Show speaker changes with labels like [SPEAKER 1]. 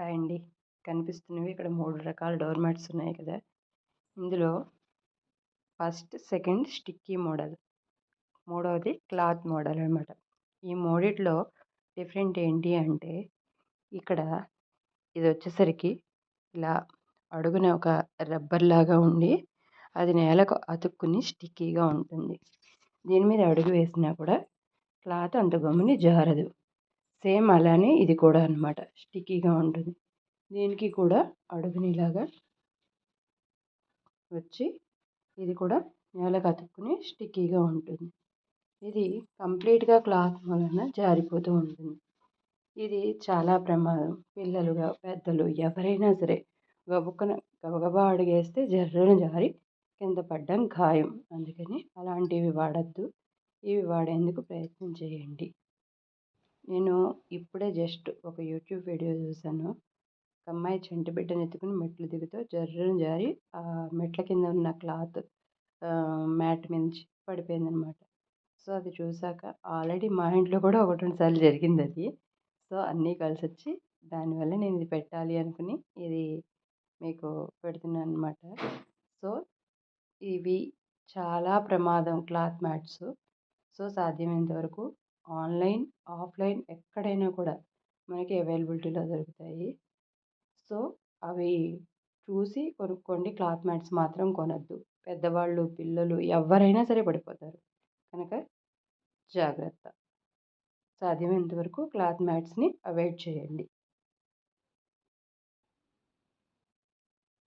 [SPEAKER 1] Hi అండి కనిపిస్తున్నవి. ఇక్కడ మూడు రకాల డోర్ మ్యాట్స్ ఉన్నాయి కదా. ఇందులో ఫస్ట్ సెకండ్ స్టిక్కీ మోడల్. మూడవది క్లాత్ మోడల్ అనమాట ఈ మూడిట్లో డిఫరెంట్ ఏంటి అంటే ఇక్కడ ఇది వచ్చేసరికి ఇలా అడుగున ఒక రబ్బర్ లాగా ఉండి అది నేలకు అతుక్కుని స్టిక్కీగా ఉంటుంది. దీని మీద అడుగు వేసినా కూడా క్లాత్ అంత గమ్ముని జారదు. సేమ్ అలానే ఇది కూడా అనమాట స్టిక్కీగా ఉంటుంది. దీనికి కూడా అడుగునిలాగా వచ్చి ఇది కూడా నేలకు అతుక్కుని స్టిక్కీగా ఉంటుంది. ఇది కంప్లీట్గా క్లాత్ వలన జారిపోతూ ఉంటుంది. ఇది చాలా ప్రమాదం. పిల్లలుగా పెద్దలు ఎవరైనా సరే గబుక్కన గబగబా అడిగేస్తే జర్రను జారి కింద పడ్డం ఖాయం. అందుకని అలాంటివి వాడద్దు. ఇవి వాడేందుకు ప్రయత్నం చేయండి. నేను ఇప్పుడే జస్ట్ ఒక యూట్యూబ్ వీడియో చూశాను. ఒక అమ్మాయి చంటి బిడ్డను ఎత్తుకుని మెట్లు దిగుతూ జర్రున జారి ఆ మెట్ల కింద ఉన్న క్లాత్ మ్యాట్ మీద పడిపోయిందనమాట. సో అది చూసాక ఆల్రెడీ మా ఇంట్లో కూడా ఒకటి రెండు సార్లు జరిగింది అది. సో అన్నీ కలిసి వచ్చి దానివల్ల నేను ఇది పెట్టాలి అనుకుని ఇది మీకు పెడుతున్నాను అనమాట సో ఇవి చాలా ప్రమాదం క్లాత్ మ్యాట్స్. సో సాధ్యమైనంత వరకు ఆన్లైన్ ఆఫ్లైన్ ఎక్కడైనా కూడా మనకి అవైలబిలిటీలో దొరుకుతాయి. సో అవి చూసి కొనుక్కోండి. క్లాత్ మ్యాట్స్ మాత్రం కొనద్దు. పెద్దవాళ్ళు పిల్లలు ఎవరైనా సరే పడిపోతారు. కనుక జాగ్రత్త. సాధ్యమైనంత వరకు క్లాత్ మ్యాట్స్ని అవాయిడ్ చేయండి.